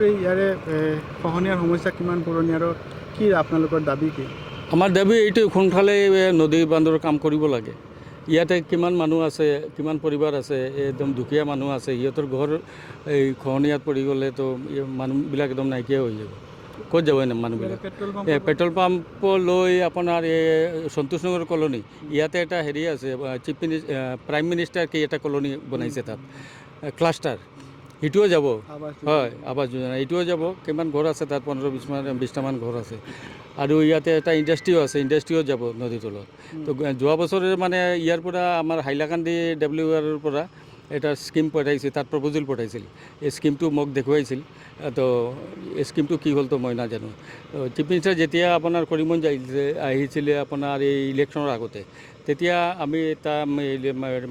ইয়াৰে খহনীয়াৰ সমস্যা কিমান পুৰণি আৰু কি আপোনালোকৰ দাবি কি? আমাৰ দাবি এইটো সোনকালে নদী বান্ধৰ কাম কৰিব লাগে। ইয়াতে কিমান মানুহ আছে কিমান পৰিবাৰ আছে একদম দুখীয়া মানুহ আছে সিহঁতৰ ঘৰ এই খহনীয়াত পৰি গ'লেতো মানুহবিলাক একদম নাইকিয়া হৈ যাব। ক'ত যাব এনে মানুহবিলাক? পেট্ৰল পেট্ৰল পাম্পলৈ আপোনাৰ এই সন্তোষ নগৰ কলনী। ইয়াতে এটা হেৰি আছে চিফ মিনি প্ৰাইম মিনিষ্টাৰ কি এটা কলনী বনাইছে তাত। ক্লাষ্টাৰ। সেইটোও যাব। হয় আৱাস যোজনা। এইটোও যাব কিমান ঘৰ আছে তাত পোন্ধৰ বিছমান বিছটামান ঘৰ আছে। আৰু ইয়াতে এটা ইণ্ডাষ্ট্ৰিও আছে ইণ্ডাষ্ট্ৰিও যাব নদীৰ তলত। তো যোৱা বছৰে মানে ইয়াৰ পৰা আমাৰ হাইলাকান্দি ডাব্লিউ আৰৰ পৰা এটা স্কিম পঠাইছিল তাত প্ৰপ'জেল পঠাইছিল। এই স্কিমটো মোক দেখুৱাইছিল। তো এই স্কিমটো কি হ'ল তো মই নাজানো। চিফ মিনিষ্টাৰ যেতিয়া আপোনাৰ কৰিমগঞ্জ আহিছিলে আহিছিলে আপোনাৰ এই ইলেকশ্যনৰ আগতে তেতিয়া আমি তাৰ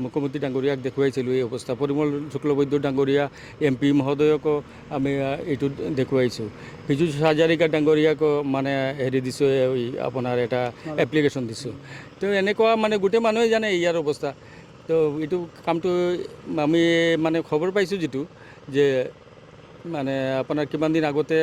মুখ্যমন্ত্ৰী ডাঙৰীয়াক দেখুৱাইছিলোঁ এই অৱস্থা। পৰিমল শুক্লবৈদ্য ডাঙৰীয়া এম পি মহোদয়কো আমি এইটো দেখুৱাইছোঁ। বিজু হাজাৰিকা ডাঙৰীয়াকো মানে হেৰি দিছোঁ আপোনাৰ এটা এপ্লিকেশ্যন দিছোঁ। তো এনেকুৱা মানে গোটেই মানুহে জানে ইয়াৰ অৱস্থা। তো এইটো কামটো আমি মানে খবৰ পাইছোঁ যিটো যে মানে আপোনাৰ কিমান দিন আগতে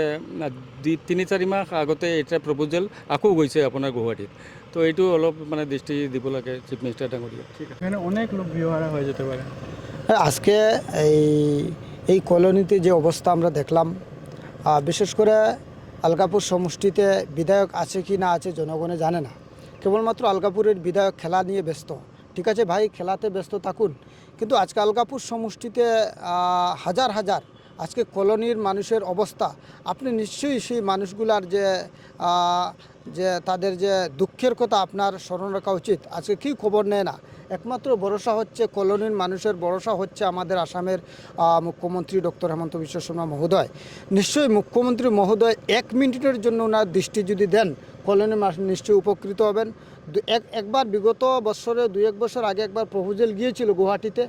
দুই তিনি চাৰি মাহ আগতে এটা প্ৰপ'জেল আকৌ গৈছে আপোনাৰ গুৱাহাটীত। তো এইটো অলপ মানে দৃষ্টি দিব লাগে চিফ মিনিষ্টাৰ ডাঙৰীয়া ঠিক আছে। এখানে অনেক লোক বিহারা হয়ে যেতে পারে আজকে এই এই কলোনিতে যে অবস্থা আমরা দেখলাম বিশেষ করে আলকাপুর সমষ্টিতে বিধায়ক আছে কি না আছে জনগণে জানে না। কেবলমাত্র আলকাপুরের বিধায়ক খেলা নিয়ে ব্যস্ত। ঠিক আছে ভাই, খেলাতে ব্যস্ত থাকুন। কিন্তু আজকে আলগাপুর সমষ্টিতে হাজার হাজার আজকে কলোনির মানুষের অবস্থা। আপনি নিশ্চয়ই সেই মানুষগুলার যে যে তাদের যে দুঃখের কথা আপনার স্মরণ রাখা উচিত, আজকে কি খবর নেয় না? একমাত্র ভরসা হচ্ছে কলোনির মানুষের, ভরসা হচ্ছে আমাদের আসামের মুখ্যমন্ত্রী ডক্টর হেমন্ত বিশ্ব শর্মা মহোদয়। নিশ্চয়ই মুখ্যমন্ত্রী মহোদয় এক মিনিটের জন্য ওনার দৃষ্টি যদি দেন, কলোনির মানুষ নিশ্চয়ই উপকৃত হবেন। এক, একবার বিগত বছরে দুই এক বছর আগে একবার প্রপোজাল গিয়েছিল গুয়াহাটিতে।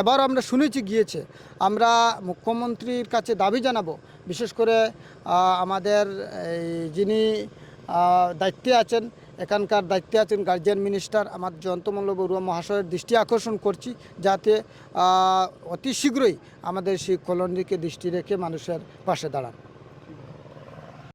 এবার আমরা শুনেছি গিয়েছে। আমরা মুখ্যমন্ত্রীর কাছে দাবি জানাব। বিশেষ করে আমাদের এই যিনি দায়িত্বে আছেন, এখানকার দায়িত্বে আছেন গার্জিয়ান মিনিস্টার আমার জয়ন্তমল্ল বড়ুয়া মহাশয়ের দৃষ্টি আকর্ষণ করছি যাতে অতি শীঘ্রই আমাদের সেই কলোনিকে দৃষ্টি রেখে মানুষের পাশে দাঁড়ান।